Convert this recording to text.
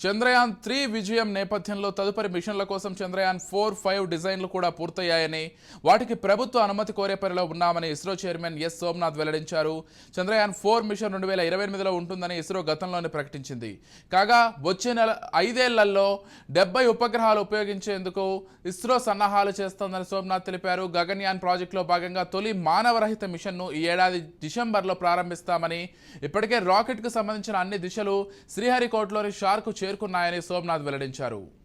Chandrayaan three విజయం నేపథ్యంలో తదుపరి మిషన్ల కోసం చంద్రయాన్ ఫోర్ ఫైవ్ డిజైన్లు కూడా పూర్తయ్యాయని వాటికి ప్రభుత్వ అనుమతి కోరే పనిలో ఉన్నామని ఇస్రో చైర్మన్ ఎస్ సోమనాథ్ వెల్లడించారు. చంద్రయాన్ ఫోర్ మిషన్ రెండు వేల ఇరవై ఎనిమిదిలో ఉంటుందని ఇస్రో గతంలోనే ప్రకటించింది. కాగా వచ్చే నెల ఐదేళ్ళలో డెబ్బై ఉపగ్రహాలు ఉపయోగించేందుకు ఇస్రో సన్నాహాలు చేస్తోందని సోమనాథ్ తెలిపారు. గగన్యాన్ ప్రాజెక్టులో భాగంగా తొలి మానవరహిత మిషన్ను ఈ ఏడాది డిసెంబర్లో ప్రారంభిస్తామని ఇప్పటికే రాకెట్కు సంబంధించిన అన్ని దిశలు శ్రీహరికోటలోని షార్కు చేరుకున్నాయని సోమనాథ్ వెల్లడించారు.